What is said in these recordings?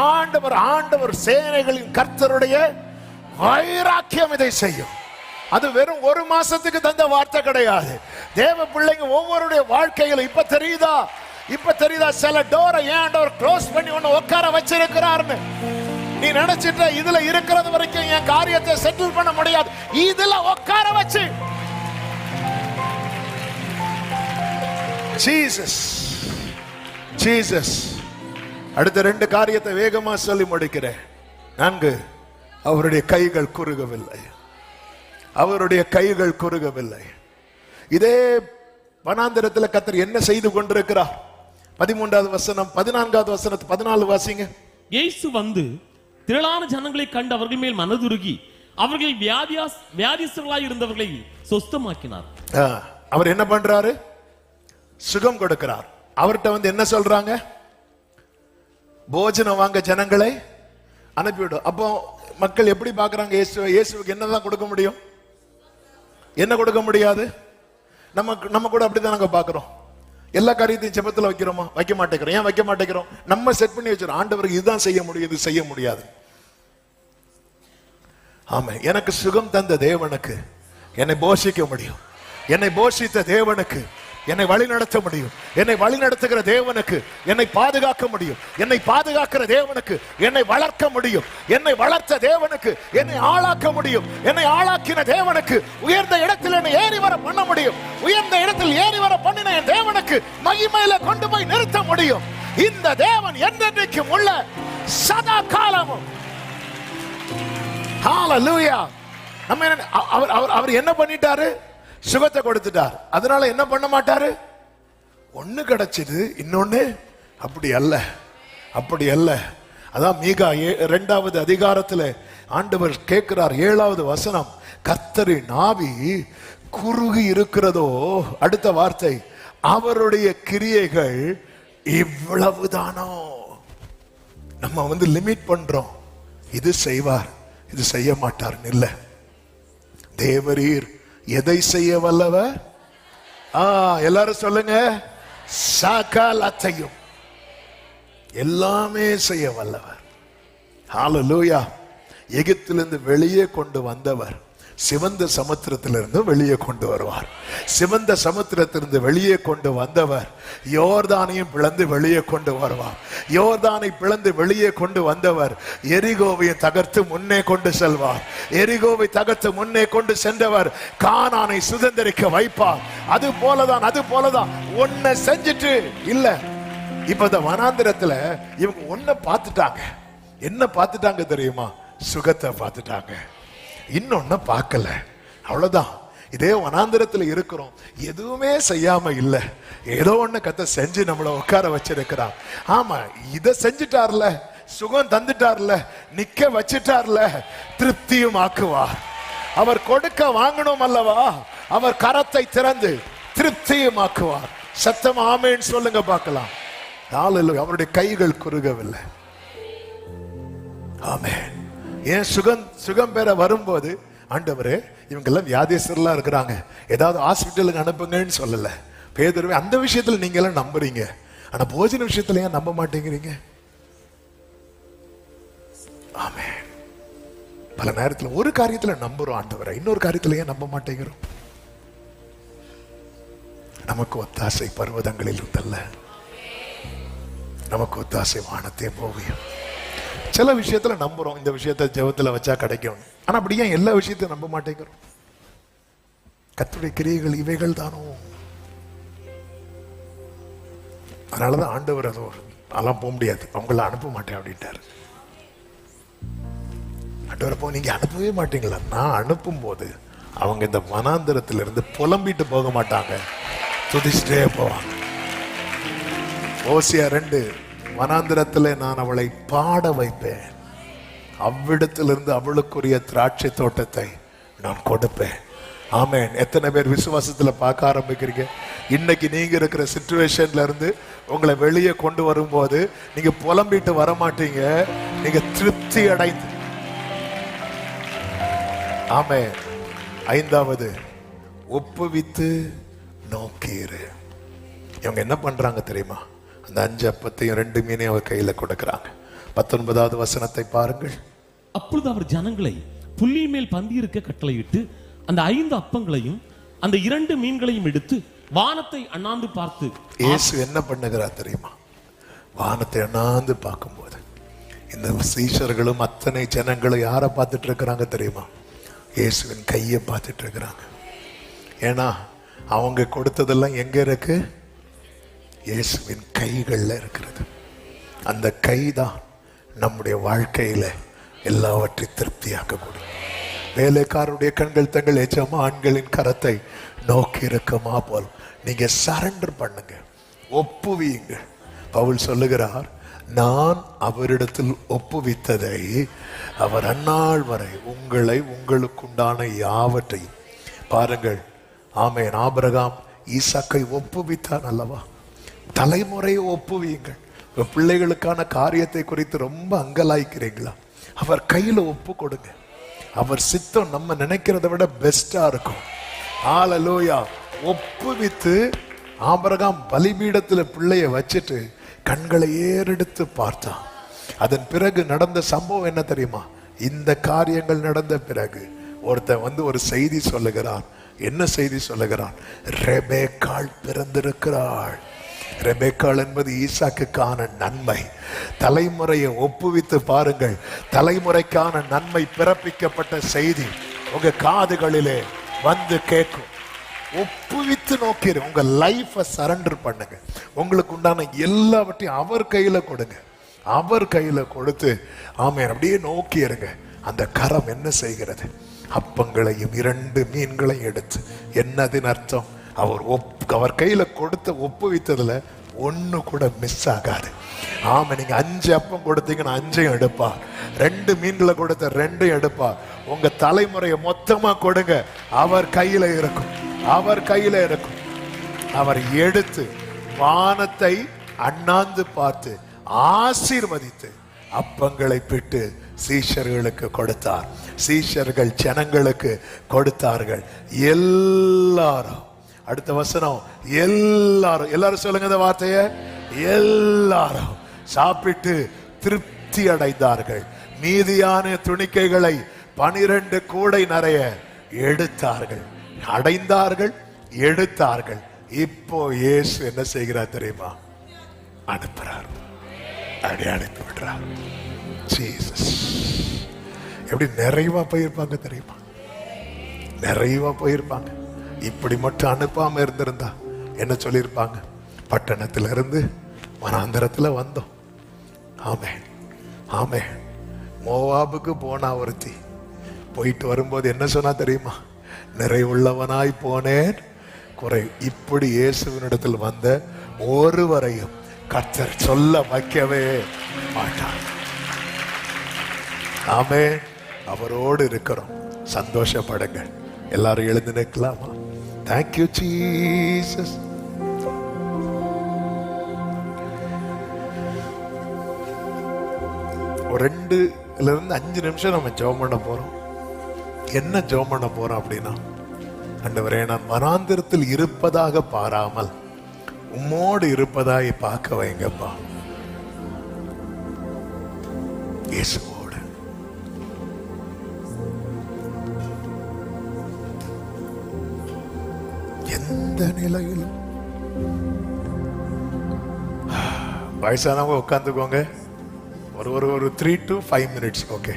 ஆண்டவர் ஆண்டவர் சேனைகளின் கர்த்தருடைய வைராக்கியம் இதை செய்யும். அது வெறும் ஒரு மாசத்துக்கு தந்த வார்த்தை கிடையாது. தேவ பிள்ளைங்க ஒவ்வொருடைய வாழ்க்கையில இப்ப தெரியுதா? இப்ப தெரியுதா? சில டோரை ஏன் டோர் க்ளோஸ் பண்ணி ஒன்னு உட்கார வச்சிருக்கிறார்னு? நீ நினைச்சிட்ட இதுல இருக்கிறது வரைக்கும் என் காரியத்தை செட்டில் பண்ண முடியாது. இதுல உட்கார வச்சு. ஜீசஸ் ஜீசஸ் அடுத்த ரெண்டு காரியத்தை வேகமா சொல்லி முடிக்கிறேன். நான்கு அவருடைய கைகள் குறுகவில்லை. அவருடைய கைகள் குறுகவில்லை. இதே வனாந்திரத்தில் கத்தர் என்ன செய்து கொண்டிருக்கிறார்? பதிமூன்றாவது வசனம் பதினான்காவது வசனத்து பதினாலு வாசிங்க. இயேசு வந்து திரளான ஜனங்களை கண்டு அவர்கள் மேல் மனதுருகி அவர்கள் வியாதியாஸ் வியாதிஸ்தர்களாய் இருந்தவர்களை சொஸ்தமாக்கினார். அவர் என்ன பண்றாரு? சுகம் கொடுக்கிறார். அவர்கிட்ட வந்து என்ன சொல்றாங்க? போஜனம் வாங்க ஜனங்களை அனுப்பிவிடும் அப்போ மக்கள் எப்படி பார்க்கறாங்க? இயேசு இயேசுவுக்கு என்னதான் கொடுக்க முடியும்? என்ன கொடுக்க முடியாது? நம்ம நம்ம கூட அப்படிதான் நாங்க பார்க்கிறோம். எல்லா காரியத்தையும் ஜெபத்துல வைக்கிறோமா? வைக்க மாட்டேங்கிறோம். ஏன் வைக்க மாட்டேங்கிறோம்? நம்ம செட் பண்ணி வச்சிடும் ஆண்டவருக்கு இதுதான் செய்ய முடியுது செய்ய முடியாது. ஆமா எனக்கு சுகம் தந்த தேவனுக்கு என்னை போஷிக்க முடியும். என்னை போஷித்த தேவனுக்கு என்னை வழி நடத்த முடியும். என்னை வழி நடத்துகிற தேவனுக்கு என்னை பாதுகாக்க முடியும். என்னை பாதுகாக்கிற தேவனுக்கு என்னை வளர்க்க முடியும். என்னை வளர்த்த தேவனுக்கு என்னை ஆளாக்க முடியும். என்னை ஆளாக்கின தேவனுக்கு உயர்ந்த இடத்தில் என்னை ஏறி வர பண்ண முடியும். உயர்ந்த இடத்தில் ஏறி வர பண்ணின என் தேவனுக்கு மகிமையில கொண்டு போய் நிறுத்த முடியும். இந்த தேவன் என்றென்றைக்கும் உள்ள சதா காலமும். ஹalleluya நம்ம அவர் அவர் அவர் என்ன பண்ணிட்டாரு? சுகத்தை கொடுத்துட்டார். அதனால என்ன பண்ண மாட்டாரு? ஒண்ணு கிடைச்சது இன்னொன்னு அப்படி அல்ல. அப்படி அல்ல. அதான் மீகா ஏ- இரண்டாவது அதிகாரத்துல ஆண்டவர் கேட்கிறார் ஏழாவது வசனம் கத்தரி நாவி குறுகி இருக்கிறதோ? அடுத்த வார்த்தை அவருடைய கிரியைகள் இவ்வளவுதானோ? நம்ம வந்து லிமிட் பண்றோம். இது செய்வார் இது செய்ய மாட்டார்னு இல்ல. தேவரீர் எதை செய்ய வல்லவர் ஆ எல்லாரும் சொல்லுங்க. சாக்காலத்தையும். எல்லாமே செய்ய வல்லவர். ஹalleluya எகிப்திலிருந்து வெளியே கொண்டு வந்தவர். சிவந்த சமுத்திரத்திலிருந்து வெளியே கொண்டு வருவார். சிவந்த சமுத்திரத்திலிருந்து வெளியே கொண்டு வந்தவர் யோர்தானையும் பிளந்து வெளியே கொண்டு வருவார். யோர்தானை பிளந்து வெளியே கொண்டு வந்தவர் எரிகோவையும் தகர்த்து முன்னே கொண்டு செல்வார். எரிகோவை தகர்த்து முன்னே கொண்டு சென்றவர் கானானை சுதந்திரிக்க வைப்பார். அது போலதான் அது போலதான். ஒன்ன செஞ்சுட்டு இல்ல இப்ப இந்த வனாந்திரத்துல இவங்க ஒன்ன பார்த்துட்டாங்க. என்ன பார்த்துட்டாங்க தெரியுமா? சுகத்தை பார்த்துட்டாங்க. இன்னொன்னு பார்க்கல. அவ்வளவுதான். இதே வனாந்திரத்தில் இருக்கிறோம். எதுவுமே செய்யாம இல்ல. ஏதோ ஒண்ணு கத்த செஞ்சு நம்மள உட்கார வச்சிருக்கிறான். ஆமா இத செஞ்சுட்டார்ல. சுகம் தந்துட்டார்ல. நிக்க வச்சிட்டார்ல. திருப்தியும் ஆக்குவார் அவர் கொடுக்க வாங்கணும் அல்லவா? அவர் கரத்தை திறந்து திருப்தியும் ஆக்குவார் சத்தம் ஆமேன்னு சொல்லுங்க பார்க்கலாம். ஹalleluya. அவருடைய கைகள் குறுகவில்லை. ஆமேன். ஏன் சுகம் சுகம் பெற வரும்போது ஆண்டவரே இவங்கெல்லாம் வியாதிஸ்தர்லாம் இருக்கிறாங்க. ஏதாவது ஹாஸ்பிட்டலுக்கு அனுப்புங்கன்னு சொல்லல. பேதர்வே அந்த விஷயத்துல நீங்க எல்லாம் நம்புறீங்க. ஆனா போஜன விஷயத்துல ஏன் நம்ப மாட்டேங்கிறீங்க? ஆமே பல நேரத்தில் ஒரு காரியத்துல நம்புறோம் ஆண்டவரை இன்னொரு காரியத்துல ஏன் நம்ப மாட்டேங்கிறோம்? நமக்கு ஒத்தாசை பர்வதங்களில் இருந்தல்ல. நமக்கு ஒத்தாசை வானத்தே போவியும் சில விஷயத்துல நம்புறோம். இந்த விஷயத்த ஜெபத்துல வச்சா கிடைக்கும் ஆனா அப்படி ஏன் எல்லா விஷயத்தையும் நம்ப மாட்டேங்கிறோம்? கத்துடைய கிரியைகள் இவைகள் தானோ? அதனாலதான் ஆண்டவர் அதோ அதெல்லாம் போக முடியாது. அவங்கள அனுப்ப மாட்டேன் அப்படின்ட்டாரு. ஆண்டவரை போ நீங்க அனுப்பவே மாட்டீங்களா? நான் அனுப்பும் போது அவங்க இந்த வனாந்திரத்திலிருந்து புலம்பிட்டு போக மாட்டாங்க. துதிச்சுட்டே போவாங்க. ஓசியா ரெண்டு வனாந்திரத்தில் நான் அவளை பாட வைப்பேன். அவ்விடத்திலிருந்து அவளுக்குரிய திராட்சை தோட்டத்தை நான் கொடுப்பேன். ஆமேன். எத்தனை பேர் விசுவாசத்தில் பார்க்க ஆரம்பிக்கிறீங்க? இன்னைக்கு நீங்கள் இருக்கிற சுச்சுவேஷன்ல இருந்து உங்களை வெளியே கொண்டு வரும்போது நீங்கள் புலம்பிட்டு வர மாட்டீங்க நீங்கள் திருப்தி அடைந்து. ஆமே ஐந்தாவது ஒப்புவித்து நோக்கீரு. இவங்க என்ன பண்ணுறாங்க தெரியுமா? அந்த அஞ்சு அப்பத்தையும் ரெண்டு மீனையும் அவர் கையில கொடுக்கறாங்க. பத்தொன்பதாவது வசனத்தை பாருங்கள். அப்பொழுது அவர் ஜனங்களை புள்ளியின் மேல் பந்தி இருக்க கட்டளையிட்டு அந்த ஐந்து அப்பங்களையும் அந்த இரண்டு மீன்களையும் எடுத்து வானத்தை அண்ணாந்து பார்த்து இயேசு என்ன பண்ணுகிறார் தெரியுமா? வானத்தை அண்ணாந்து பார்க்கும்போது இந்த சீஷர்களும் அத்தனை ஜனங்களும் யாரை பார்த்துட்டு இருக்கிறாங்க தெரியுமா? இயேசுவின் கையை பார்த்துட்டு இருக்கிறாங்க. ஏன்னா அவங்க கொடுத்ததெல்லாம் எங்க இருக்கு? இயேசுவின் கைகளில் இருக்கிறது. அந்த கை தான் நம்முடைய வாழ்க்கையில எல்லாவற்றையும் திருப்தியாக்கக்கூடும் வேலைக்காரருடைய கண்கள் தங்கள் எஜமான்களின் கரத்தை நோக்கி இருக்குமா போல். நீங்க சரண்டர் பண்ணுங்க. ஒப்புவியுங்க. பவுல் சொல்லுகிறார் நான் அவரிடத்தில் ஒப்புவித்ததை அவர் அந்நாள் வரை உங்களை உங்களுக்குண்டான யாவற்றையும். பாருங்கள் ஆமேன். ஆபரகாம் ஈசாக்கை ஒப்புவித்தான் அல்லவா? தலைமுறையை ஒப்புவியுங்கள். பிள்ளைகளுக்கான காரியத்தை குறித்து ரொம்ப அங்கலாய்க்கிறீங்களா? அவர் கையில் ஒப்பு கொடுங்க. அவர் சித்தம் நம்ம நினைக்கிறத விட பெஸ்டா இருக்கும். ஆலலோயா ஒப்புவித்து ஆபரகாம் பலிபீடத்தில் பிள்ளைய வச்சுட்டு கண்களை ஏறெடுத்து பார்த்தான். அதன் பிறகு நடந்த சம்பவம் என்ன தெரியுமா? இந்த காரியங்கள் நடந்த பிறகு ஒருத்தன் வந்து ஒரு செய்தி சொல்லுகிறான். என்ன செய்தி சொல்லுகிறான்? ரெபேக்காள் பிறந்திருக்கிறாள். ரெபேக்காள் என்பது ஈசாக்குக்கான நன்மை. தலைமுறையை ஒப்புவித்து பாருங்கள். தலைமுறைக்கான நன்மை பிறப்பிக்கப்பட்ட செய்தி உங்க காதுகளிலே வந்து கேட்கும். ஒப்புவித்து நோக்கிடு உங்க லைஃபை சரண்டர் பண்ணுங்க. உங்களுக்கு உண்டான எல்லாவற்றையும் அவர் கையில கொடுங்க. அவர் கையில கொடுத்து ஆமென் அப்படியே நோக்கி இருங்க. அந்த கரம் என்ன செய்கிறது? அப்பங்களையும் இரண்டு மீன்களையும் எடுத்து என்னதின் அர்த்தம்? அவர் ஒப் அவர் கையில கொடுத்த ஒப்புவித்ததுல ஒண்ணு கூட மிஸ் ஆகாது. ஆமாம் நீங்க அஞ்சு அப்பம் கொடுத்தீங்கன்னா அஞ்சையும் எடுப்பா. ரெண்டு மீன்களை கொடுத்த ரெண்டையும் எடுப்பா. உங்க தலைமுறையை மொத்தமா கொடுங்க. அவர் கையில இருக்கும். அவர் கையில இருக்கும். அவர் எடுத்து வானத்தை அண்ணாந்து பார்த்து ஆசீர்வதித்து அப்பங்களை பிட்டு சீஷர்களுக்கு கொடுத்தார். சீஷர்கள் ஜனங்களுக்கு கொடுத்தார்கள். எல்லாரும் அடுத்த வசனம். எல்லாரும் எல்லாரும் சொல்லுங்க இந்த வார்த்தைய. எல்லாரும் சாப்பிட்டு திருப்தி அடைந்தார்கள். மீதியான துணிக்கைகளை பனிரெண்டு கூடை நிறைய எடுத்தார்கள். அடைந்தார்கள் எடுத்தார்கள். இப்போ இயேசு என்ன செய்கிறார் தெரியுமா? அனுப்புறார். அப்படி அனுப்பி விடுறார். ஜீசஸ். எப்படி நிறைவா போயிருப்பாங்க தெரியுமா? நிறைவா போயிருப்பாங்க. இப்படி மட்டும் அனுப்பாம இருந்திருந்தா என்ன சொல்லியிருப்பாங்க? பட்டணத்துல இருந்து வனாந்தரத்துல வந்தோம். ஆமே ஆமே மோவாபுக்கு போனா ஒருத்தி. போயிட்டு வரும்போது என்ன சொன்னா தெரியுமா? நிறைவுள்ளவனாய் போனேன். குறை இப்படி இயேசுவினிடத்தில் வந்த ஒருவரையும் கர்த்தர் சொல்ல வைக்கவே மாட்டார். ஆமே அவரோடு இருக்கிறோம். சந்தோஷப்படுங்க. எல்லாரும் எழுந்து நிற்கலாமா? Thank you, Jesus. ரெண்டுல இருந்து அஞ்சு நிமிஷம் நம்ம ஜெபம் பண்ண போறோம் என்ன ஜெபம் பண்ண போறோம் அப்படின்னா ஆண்டவரே நான் மனாந்திரத்தில் இருப்பதாக பாராமல் உம்மோடு இருப்பதாய் பார்க்க வைங்கப்பா இயேசு நிலையிலும் வயசானவங்க உட்காந்துக்கோங்க. ஒரு ஒரு ஒரு three to five minutes okay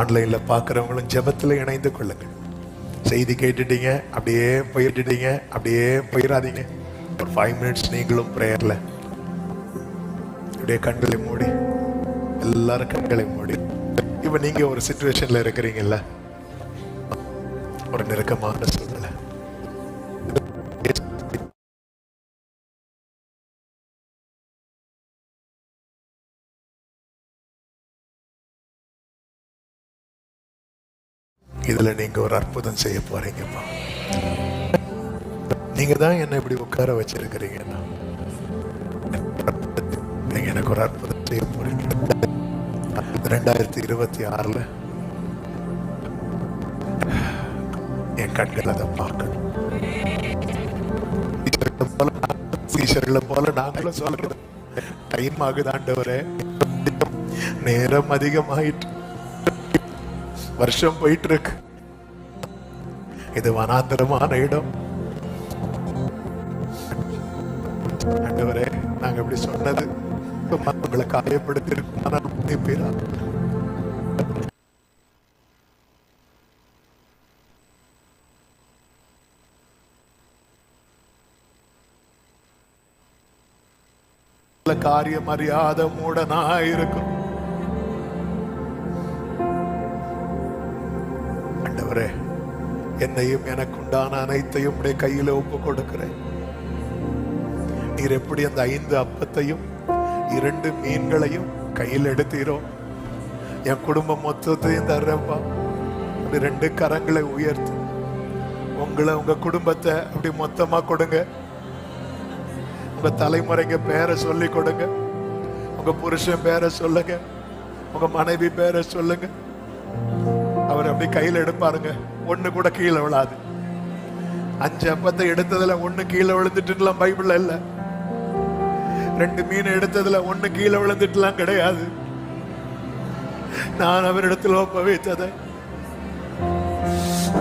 ஆன்லைனில் பார்க்குறவங்களும் ஜெபத்தில் இணைந்து கொள்ளுங்க. செய்தி கேட்டுட்டீங்க அப்படியே போயிட்டுட்டீங்க அப்படியே போயிடாதீங்க ஒரு ஃபைவ் மினிட்ஸ் நீங்களும் ப்ரேயரில் அப்படியே கண்களை மூடி எல்லாரும் கண்களை மூடி. இப்போ நீங்கள் ஒரு சுச்சுவேஷனில் இருக்கிறீங்கல்ல? ஒரு நெருக்கமான சூழ்நிலை. இதுல நீங்க ஒரு அற்புதம் செய்ய போகிறீங்கப்பா நீங்கள் தான் என்ன இப்படி உட்கார வச்சிருக்கிறீங்கன்னா நீங்கள் எனக்கு ஒரு அற்புதம் செய்ய போகிறீங்க ரெண்டாயிரத்தி இருபத்தி ஆறில் என் கண்கள் அதை பார்க்கணும். போல சீஷர்களை போல நாங்களும் சொல்றோம். டைம் ஆகுதாண்டவரே நேரம் அதிகமாயிட்டு வருஷம் போயிட்டு இருக்கு இது வனாந்தரமான இடம். ஆண்டவரே நாங்க இப்படி சொன்னது உங்களை காயப்படுத்தி இருக்கும் ஆனால் மன்னிப்பீரா நல்ல காரியம் அறியாத ஆண்டவரே என்னையும் எனக்கு உண்டான அனைத்தையும் உடைய கையில ஒப்பு கொடுக்கிறேன் நீர் எப்படி அந்த ஐந்து அப்பத்தையும் இரண்டு மீன்களையும் கையில் எடுத்தீரோ? என் குடும்பம் மொத்தத்தையும் தர்றப்பா அப்படி ரெண்டு கரங்களை உயர்த்து. உங்களை உங்க குடும்பத்தை அப்படி மொத்தமா கொடுங்க. உங்க தலைமுறைங்க பேரை சொல்லி கொடுங்க. உங்க புருஷன் பேரை சொல்லுங்க. உங்க மனைவி பேரை சொல்லுங்க. அப்படி கையில எடுப்பாருங்க. ஒண்ணு கூட கீழே விழாது. அஞ்சு அப்பத்தை எடுத்ததுல ஒண்ணு கீழே விழுந்துட்டுலாம் பைபிள்ல இல்ல. ரெண்டு மீன் எடுத்ததுல ஒண்ணு கீழே விழுந்துட்டுலாம் கிடையாது. நான் அவரிடத்தில் ஒப்ப வைத்ததை.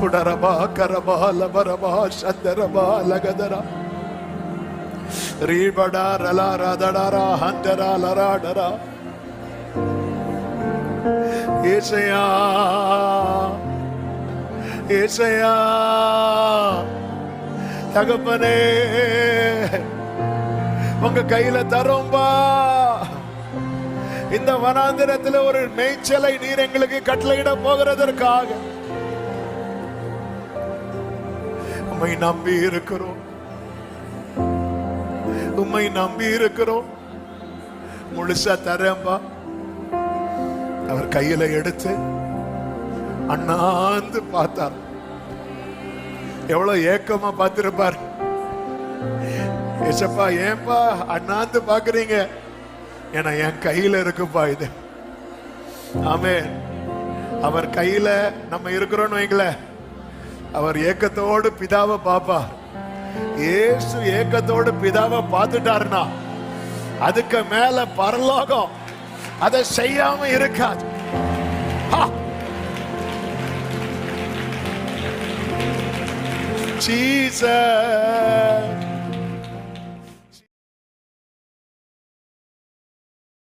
உடரபா கரபா லபரபா சந்தரபா லகதரா. ரீபடா ரலா ரதடரா ஹந்தரா லராடரா. ஏசையா ஏசையா தகப்பனே உங்க கையில தரோம்பா இந்த வனாந்திரத்துல ஒரு மேய்ச்சலை நீர் எங்களுக்கு கட்டளையிட போகிறதற்காக. உம்மை நம்பி இருக்கிறோம். உம்மை நம்பி இருக்கிறோம். முழுசா தரேன்பா அவர் கையில எடுத்து அண்ணாந்து பார்த்தார். எவ்வளவு ஏக்கமா பார்த்திருப்பார். ஏசப்பா ஏன்பா அண்ணாந்து பாக்குறீங்க ஏன்னா என் கையில இருக்குப்பா இது. ஆமே அவர் கையில நம்ம இருக்கிறோம்னு வைங்கள. அவர் ஏக்கத்தோடு பிதாவை பாப்பா ஏசு ஏக்கத்தோடு பிதாவை பார்த்துட்டாருனா அதுக்கு மேல பரலோகம் அதை செய்யாம இருக்காது ஹா! Jesus